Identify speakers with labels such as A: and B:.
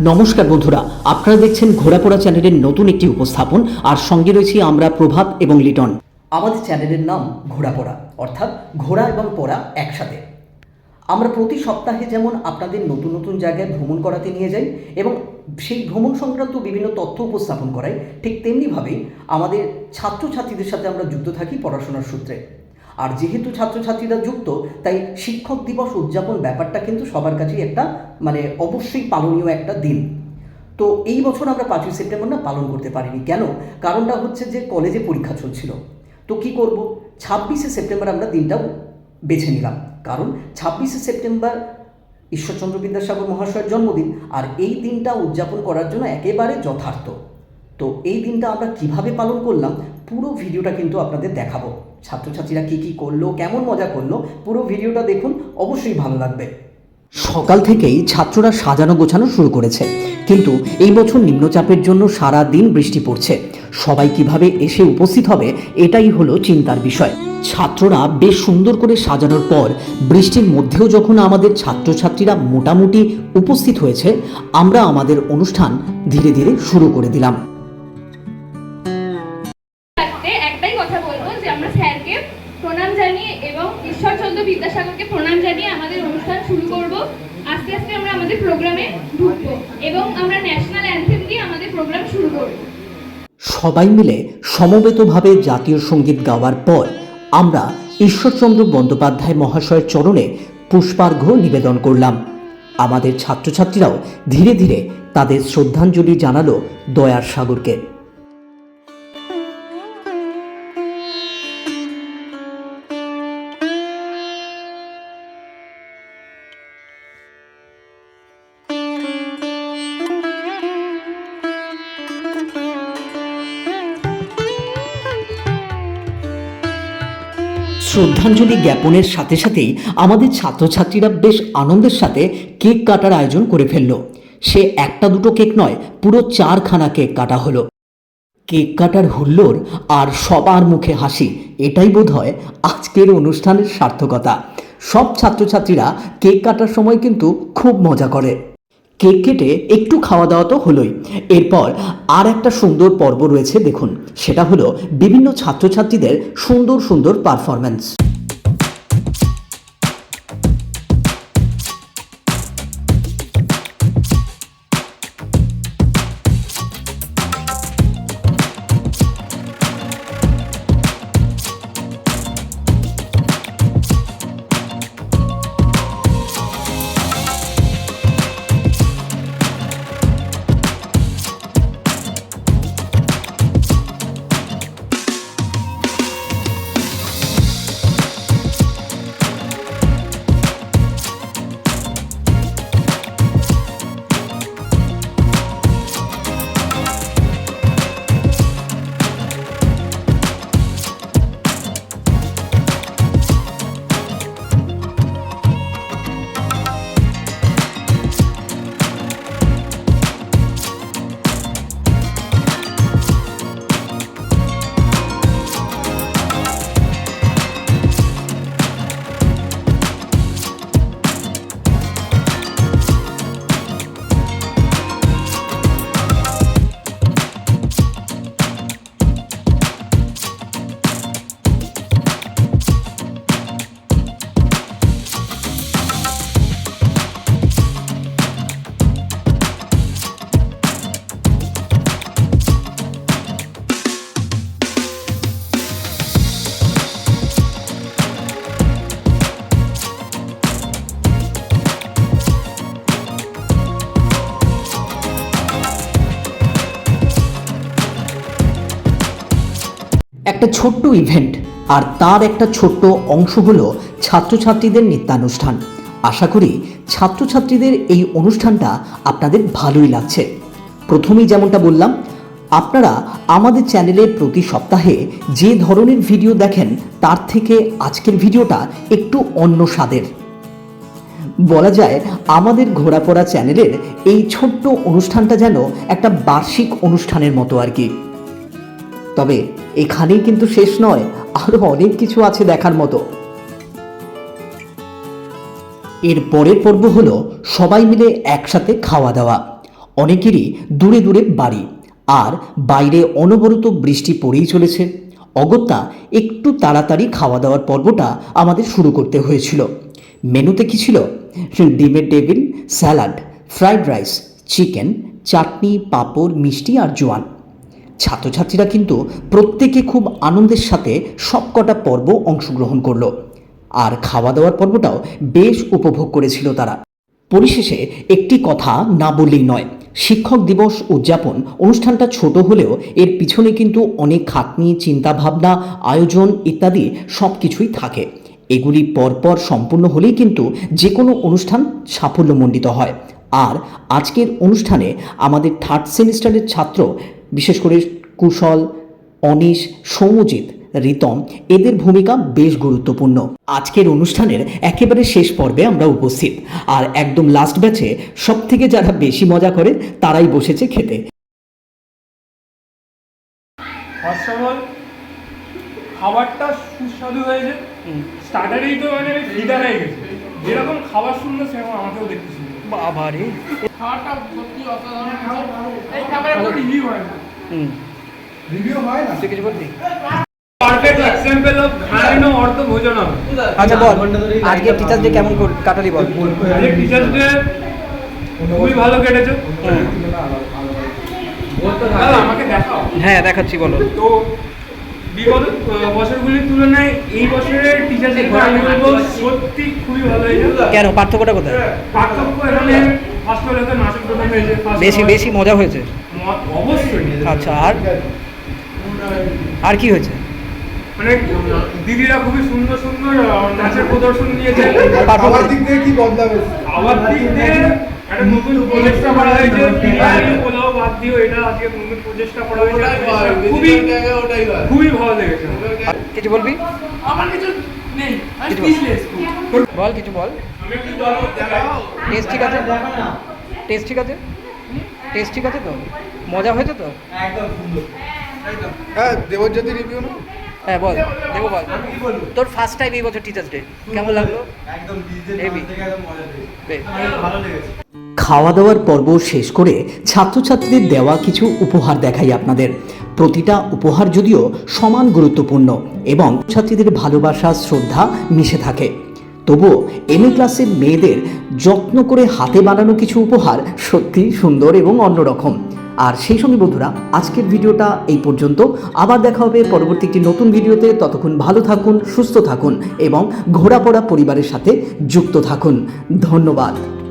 A: নমস্কার বন্ধুরা, আপনারা দেখছেন ঘোরাপোড়া চ্যানেলের নতুন একটি উপস্থাপন, আর সঙ্গে রয়েছি আমরা প্রভাত এবং লিটন। আমাদের চ্যানেলের নাম ঘোরাপোড়া অর্থাৎ ঘোড়া এবং পড়া একসাথে। আমরা প্রতি সপ্তাহে যেমন আপনাদের নতুন নতুন জায়গায় ভ্রমণ করাতে নিয়ে যাই, এবং সেই ভ্রমণ সংক্রান্ত বিভিন্ন তথ্য উপস্থাপন করাই, ঠিক তেমনিভাবেই আমাদের ছাত্রছাত্রীদের সাথে আমরা যুক্ত থাকি পড়াশোনার সূত্রে। আর যেহেতু ছাত্রছাত্রীরা যুক্ত, তাই শিক্ষক দিবস উদযাপন ব্যাপারটা কিন্তু সবার কাছেই একটা মানে অবশ্যই পালনীয় একটা দিন। তো এই বছর আমরা পাঁচই সেপ্টেম্বর না পালন করতে পারিনি। কেন? কারণটা হচ্ছে যে কলেজে পরীক্ষা চলছিল। তো কি করব? ছাব্বিশে সেপ্টেম্বর আমরা দিনটা বেছে নিলাম। কারণ ছাব্বিশে সেপ্টেম্বর ঈশ্বরচন্দ্র বিদ্যাসাগর মহাশয়ের জন্মদিন আর এই দিনটা উদযাপন করার জন্য একেবারে যথার্থ। তো এই দিনটা আমরা কীভাবে পালন করলাম, পুরো ভিডিওটা কিন্তু আপনাদের দেখাবো। ছাত্রছাত্রীরা কি কি করল, কেমন মজা করল, পুরো ভিডিওটা দেখুন, অবশ্যই ভালো লাগবে। সকাল থেকেই ছাত্ররা সাজানো গোছানো শুরু করেছে। কিন্তু এই বছর নিম্নচাপের জন্য সারা দিন বৃষ্টি পড়ছে। সবাই কীভাবে এসে উপস্থিত হবে, এটাই হলো চিন্তার বিষয়। ছাত্ররা বেশ সুন্দর করে সাজানোর পর, বৃষ্টির মধ্যেও যখন আমাদের ছাত্রছাত্রীরা মোটামুটি উপস্থিত হয়েছে, আমরা আমাদের অনুষ্ঠান ধীরে ধীরে শুরু করে দিলাম।
B: আমাদের প্রোগ্রামে ঢুকবো এবং আমরা ন্যাশনাল অ্যান্থেম দিয়ে আমাদের প্রোগ্রাম শুরু করব।
A: সবাই মিলে সমবেতভাবে জাতীয় সংগীত গাওয়ার পর আমরা ঈশ্বরচন্দ্র বন্দ্যোপাধ্যায় মহাশয়ের চরণে পুষ্পার্ঘ্য নিবেদন করলাম। আমাদের ছাত্রছাত্রীরাও ধীরে ধীরে তাদের শ্রদ্ধাঞ্জলি জানালো দয়ার সাগরকে। শ্রদ্ধাঞ্জলি জ্ঞাপনের সাথে সাথেই আমাদের ছাত্রছাত্রীরা বেশ আনন্দের সাথে কেক কাটার আয়োজন করে ফেলল। সে একটা দুটো কেক নয়, পুরো চারখানা কেক কাটা হলো। কেক কাটার হুল্লোড় আর সবার মুখে হাসি, এটাই বোধ হয় আজকের অনুষ্ঠানের সার্থকতা। সব ছাত্রছাত্রীরা কেক কাটার সময় কিন্তু খুব মজা করে। কেক কেটে একটু খাওয়া দাওয়া তো হলোই। এরপর আর একটা সুন্দর পর্ব রয়েছে, দেখুন। সেটা হলো বিভিন্ন ছাত্রছাত্রীদের সুন্দর সুন্দর পারফরম্যান্স একটা ছোট্ট ইভেন্ট আর তার একটা ছোট্ট অংশ হলো ছাত্রছাত্রীদের নৃত্যানুষ্ঠান। আশা করি ছাত্রছাত্রীদের এই অনুষ্ঠানটা আপনাদের ভালোই লাগছে। প্রথমেই যেমনটা বললাম, আপনারা আমাদের চ্যানেলে প্রতি সপ্তাহে যে ধরনের ভিডিও দেখেন, তার থেকে আজকের ভিডিওটা একটু অন্য স্বাদের। বলা যায়, আমাদের ঘোরাপড়া চ্যানেলের এই ছোট্ট অনুষ্ঠানটা যেন একটা বার্ষিক অনুষ্ঠানের মতো আর কি। তবে এখানেই কিন্তু শেষ নয়, আরও অনেক কিছু আছে দেখার মতো। এর পরের পর্ব হলো সবাই মিলে একসাথে খাওয়া দাওয়া। অনেকেরই দূরে দূরে বাড়ি, আর বাইরে অনবরত বৃষ্টি পড়েই চলেছে। অগত্যা, একটু তাড়াতাড়ি খাওয়া দাওয়ার পর্বটা আমাদের শুরু করতে হয়েছিল। মেনুতে কি ছিল? ডিমের table, salad, fried rice, chicken, chutney, পাঁপড়, মিষ্টি আর জোয়ান। ছাত্রছাত্রীরা কিন্তু প্রত্যেকে খুব আনন্দের সাথে সবকটা পর্ব অংশগ্রহণ করল। আর খাওয়া দাওয়ার পর্বটাও বেশ উপভোগ করেছিল তারা। পরিশেষে একটি কথা না বললেই নয়, শিক্ষক দিবস উদযাপন অনুষ্ঠানটা ছোট হলেও এর পিছনে কিন্তু অনেক খাটনি, চিন্তাভাবনা, আয়োজন ইত্যাদি সব কিছুই থাকে। এগুলি পরপর সম্পূর্ণ হলেই কিন্তু যে কোনো অনুষ্ঠান সাফল্যমণ্ডিত হয়। আর আজকের অনুষ্ঠানে আমাদের থার্ড সেমিস্টারের ছাত্র বিশেষ করে কুশল অনিশ সৌমজিৎ রিতম এদের ভূমিকা বেশ গুরুত্বপূর্ণ। আজকের অনুষ্ঠানের একেবারে শেষ পর্বে আমরা উপস্থিত। আর একদম লাস্ট ব্যাচে সব থেকে যারা বেশি মজা করে তারাই বসেছে খেতে।
C: ফার্স্ট অফ অল খাবারটা সুস্বাদু হয়েছে। স্টার্টারেই তো মানে ফিদা হয়ে গেছে। যেরকম খাবার সুন্দর সেরকম আমাকেও দেখতে
A: বাবারে
C: খাবারটা সত্যি অসাধারণ এই খাবারের কোনো রিভিউ হয় না।
D: রিভিউ হয় না?
A: তুই কিছু বলবি?
C: পারফেক্ট এক্সাম্পল অফ ঘাড়িনো অর্থ ভোজনম।
A: আচ্ছা বল। আজকে টিচার ডে কেমন করে কাটালি বল।
C: আজকে টিচার্স ডে খুবই ভালো কেটেছে। আমাকে দেখাও
A: হ্যাঁ দেখাচ্ছি বলো।
C: তো বিগত বছরগুলির তুলনায় এই বছরের বলব সত্যি খুবই ভালো হয়েছে।
A: কেন? পার্থক্যটা কোথায়?
C: পার্থক্য এখানে ফার্স্ট প্রোগ্রাম হয়েছে
A: বেশি বেশি মজা হয়েছে?
C: অবশ্যই।
A: আচ্ছা আর? আর কি হয়েছে?
C: মানে দিদিরা খুবই সুন্দর সুন্দর নাচের প্রদর্শন দিয়েছে।
D: খাবার দিক থেকে কি?
C: আবার দিক দিয়ে একটা নতুন প্রচেষ্টা করা হয়েছে। বাদ দিও এটা আজকে নতুন প্রচেষ্টা করা হয়েছে। খুবই খুবই ভালো লেগেছে।
A: কিছু বলবি?
C: আমার কিছু নেই
A: বল। কিছু বল। টেস্ট ঠিক আছে? টেস্ট ঠিক আছে? টেস্ট ঠিক আছে তো? মজা হয়েছে তো?
D: হ্যাঁ দেবজ্যোতি রিভিউ না
A: হ্যাঁ বল। দেখো বল। তোর ফার্স্ট টাইম এই বছর টিচার্স ডে কেমন লাগল?
D: একদম ভালো লেগেছে।
A: খাওয়া দাওয়ার পর্ব শেষ করে ছাত্রছাত্রীদের দেওয়া কিছু উপহার দেখাই আপনাদের। প্রতিটা উপহার যদিও সমান গুরুত্বপূর্ণ এবং ছাত্রীদের ভালোবাসা, শ্রদ্ধা মিশে থাকে। তবুও এম এ ক্লাসের মেয়েদের যত্ন করে হাতে বানানো কিছু উপহার সত্যি সুন্দর এবং অন্যরকম। আর সেই সঙ্গে বন্ধুরা, আজকের ভিডিওটা এই পর্যন্ত। আবার দেখা হবে পরবর্তী একটি নতুন ভিডিওতে। ততক্ষণ ভালো থাকুন, সুস্থ থাকুন এবং ঘোরাপড়া পরিবারের সাথে যুক্ত থাকুন। ধন্যবাদ।